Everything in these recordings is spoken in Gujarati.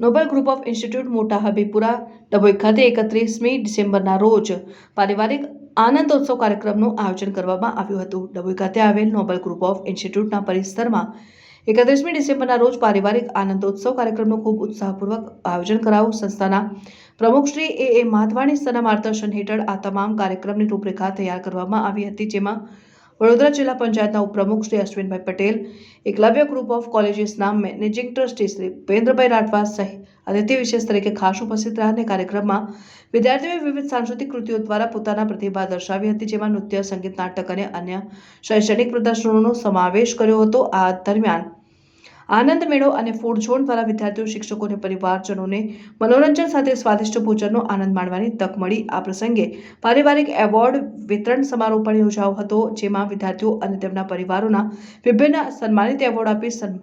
નોબેલ ગ્રુપ ઓફ ઇન્સ્ટિટ્યૂટ મોટા હબીપુરા ડભોઈ ખાતે એકત્રીસમી ડિસેમ્બરના રોજ પારિવારિક આનંદોત્સવ કાર્યક્રમનું આયોજન કરવામાં આવ્યું હતું. ડભોઈ ખાતે આવેલ નોબેલ ગ્રુપ ઓફ ઇન્સ્ટિટ્યૂટના પરિસરમાં એકત્રીસમી ડિસેમ્બરના રોજ પારિવારિક આનંદોત્સવ કાર્યક્રમનું ખૂબ ઉત્સાહપૂર્વક આયોજન કરાવું સંસ્થાના પ્રમુખ શ્રી એ. એ. માધવાણી સરના માર્ગદર્શન હેઠળ આ તમામ કાર્યક્રમની રૂપરેખા તૈયાર કરવામાં આવી હતી, જેમાં વડોદરા જિલ્લા પંચાયતના ઉપપ્રમુખ શ્રી અશ્વિનભાઈ પટેલ, એકલવ્ય ગ્રુપ ઓફ કોલેજીસના મેનેજિંગ ટ્રસ્ટી શ્રી ભૂપેન્દ્રભાઈ રાઠવા સહિત અતિથિ વિશેષ તરીકે ખાસ ઉપસ્થિત રહ્યા કાર્યક્રમમાં વિદ્યાર્થીઓએ વિવિધ સાંસ્કૃતિક કૃતિઓ દ્વારા પોતાના પ્રતિભા દર્શાવી હતી, જેમાં નૃત્ય, સંગીત, નાટક અને અન્ય શૈક્ષણિક પ્રદર્શનોનો સમાવેશ કર્યો હતો. આ દરમિયાન આનંદ મેળો અને ફૂડ ઝોન દ્વારા વિદ્યાર્થીઓ, શિક્ષકો અને પરિવારજનોને મનોરંજન સાથે સ્વાદિષ્ટ ભોજનનો આનંદ માણવાની તક મળી. આ પ્રસંગે પારિવારિક એવોર્ડ વિતરણ સમારોહ પણ યોજાયો હતો, જેમાં વિદ્યાર્થીઓ અને તેમના પરિવારોના વિભિન્ન સન્માનિત એવોર્ડ આપી સન્-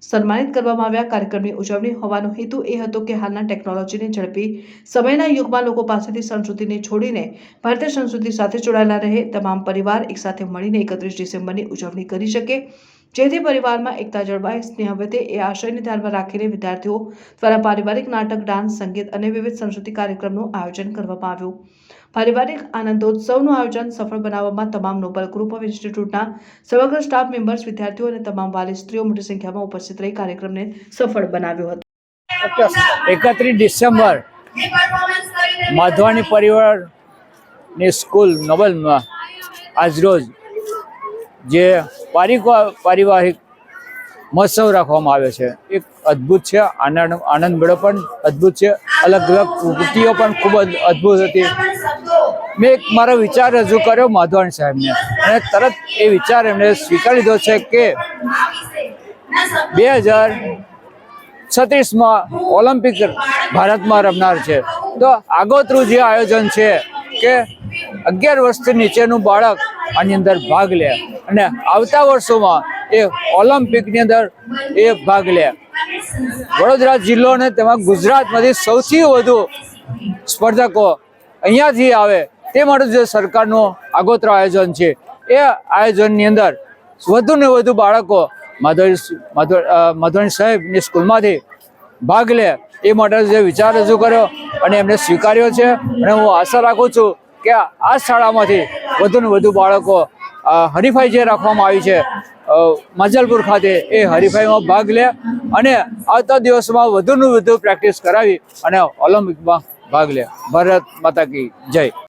સન્માનિત કરવામાં આવ્યા. કાર્યક્રમની ઉજવણી હોવાનો હેતુ એ હતો કે હાલના ટેકનોલોજીની ઝડપી સમયના યુગમાં લોકો પાસેથી સંસ્કૃતિને છોડીને ભારતીય સંસ્કૃતિ સાથે જોડાયેલા રહે. તમામ પરિવાર એકસાથે મળીને એકત્રીસ ડિસેમ્બરની ઉજવણી કરી શકે. જેથી પરિવારમાં એકતા જળવાય. સ્નેહ વધે એ આશયને ધ્યાનમાં રાખીને વિદ્યાર્થીઓ દ્વારા પારિવારિક નાટક, ડાન્સ, સંગીત અને વિવિધ સંસ્કૃતિ કાર્યક્રમનું આયોજન કરવામાં આવ્યું. પારિવારિક આનંદોત્સવનું આયોજન સફળ બનાવવામાં તમામ નોબલ ગ્રુપ ઓફ ઇન્સ્ટિટ્યૂટના સમગ્ર સ્ટાફ મેમ્બર્સ, વિદ્યાર્થીઓ અને તમામ વાલી સ્ત્રીઓ મોટી સંખ્યામાં ઉપસ્થિત રહી કાર્યક્રમને સફળ બનાવ્યો હતો. એકત્રીસ ડિસેમ્બર માધવાની પરિવારની સ્કૂલ નોબલમાં આજરોજ જે પારિવારિક મહોત્સવ રાખવામાં આવે છે. એક અદ્ભુત છે, આનંદ આનંદ મેળો પણ અદ્ભુત છે. અલગ અલગ કૃતિઓ પણ ખૂબ જ અદ્ભુત હતી. મેં એક મારો વિચાર રજૂ કર્યો માધવાણી સાહેબને. અને તરત એ વિચાર એમણે સ્વીકારી લીધો છે કે બે હજાર છત્રીસમાં ઓલિમ્પિક ભારતમાં રમનાર છે. તો આગોતરું જે આયોજન છે કે અગિયાર વર્ષથી નીચેનું બાળક આની અંદર ભાગ લે અને આવતા વર્ષોમાં એ ઓલિમ્પિકની અંદર એ ભાગ લે. વડોદરા જિલ્લો અને તેમાં ગુજરાતમાંથી સૌથી વધુ સ્પર્ધકો અહીંયાથી આવે તે માટે જે સરકારનું આગોતરા આયોજન છે. એ આયોજનની અંદર વધુ ને વધુ બાળકો માધવ માધવણી સાહેબની સ્કૂલમાંથી ભાગ લે. એ માટે જે વિચાર રજૂ કર્યો અને એમને સ્વીકાર્યો છે અને હું આશા રાખું છું કે આ શાળામાંથી વધુને વધુ બાળકો હરીફાઈ જે રાખવામાં આવી છે મજલપુર ખાતે એ હરીફાઈમાં ભાગ લે અને આવતા દિવસમાં વધુને વધુ પ્રેક્ટિસ કરાવી અને ઓલિમ્પિકમાં ભાગ લે. ભારત માતા કી જય.